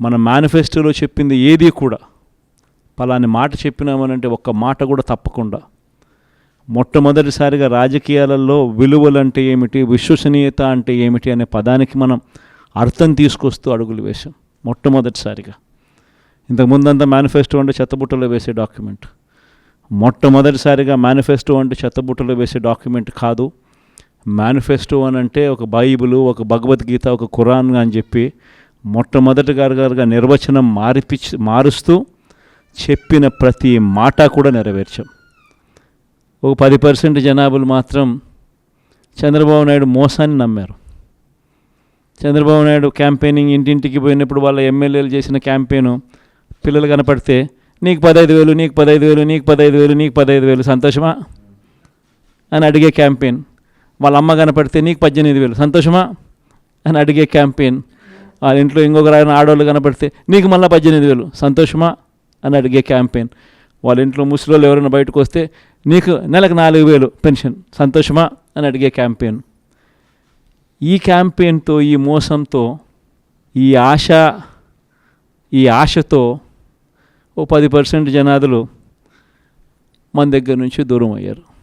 మన మేనిఫెస్టోలో చెప్పింది ఏది కూడా పలాని మాట చెప్పినామనంటే ఒక్క మాట కూడా తప్పకుండా. మొట్టమొదటిసారిగా రాజకీయాలలో విలువలు అంటే ఏమిటి విశ్వసనీయత అంటే ఏమిటి అనే పదానికి మనం అర్థం తీసుకొస్తూ అడుగులు వేశాం మొట్టమొదటిసారిగా. ఇంతకుముందంతా మేనిఫెస్టో అంటే చెత్తబుట్టలో వేసే డాక్యుమెంట్ మొట్టమొదటిసారిగా మేనిఫెస్టో అంటే చెత్తబుట్టలో వేసే డాక్యుమెంట్ కాదు. మేనిఫెస్టో అని అంటే ఒక బైబిలు ఒక భగవద్గీత ఒక ఖురాన్ అని చెప్పి మొట్టమొదటిగారుగా నిర్వచనం మారిపిచ్చి మారుస్తూ చెప్పిన ప్రతి మాట కూడా నెరవేర్చాం. ఒక పది పర్సెంట్ జనాభాలు మాత్రం చంద్రబాబు నాయుడు మోసాన్ని నమ్మారు. చంద్రబాబు నాయుడు క్యాంపెయినింగ్ ఇంటింటికి పోయినప్పుడు వాళ్ళ ఎమ్మెల్యేలు చేసిన క్యాంపెయిన్ పిల్లలు కనపడితే నీకు పదహైదు వేలు నీకు పదహైదు వేలు నీకు పదహైదు వేలు నీకు పదహైదు వేలు సంతోషమా? అని అడిగే క్యాంపెయిన్. వాళ్ళ అమ్మ కనపడితే నీకు పద్దెనిమిది వేలు సంతోషమా? అని అడిగే క్యాంపెయిన్. వాళ్ళ ఇంట్లో ఇంకొక ఆయన ఆడవాళ్ళు కనపడితే నీకు మళ్ళీ పద్దెనిమిది వేలు సంతోషమా? అని అడిగే క్యాంపెయిన్. వాళ్ళ ఇంట్లో ముసలోళ్ళు ఎవరైనా బయటకు వస్తే నీకు నెలకు నాలుగు వేలు పెన్షన్ సంతోషమా? అని అడిగే క్యాంపెయిన్. ఈ క్యాంపెయిన్తో ఈ మోసంతో ఈ ఆశ ఈ ఆశతో ఓ పది పర్సెంట్ జనాదులు మన దగ్గర నుంచి దూరం అయ్యారు.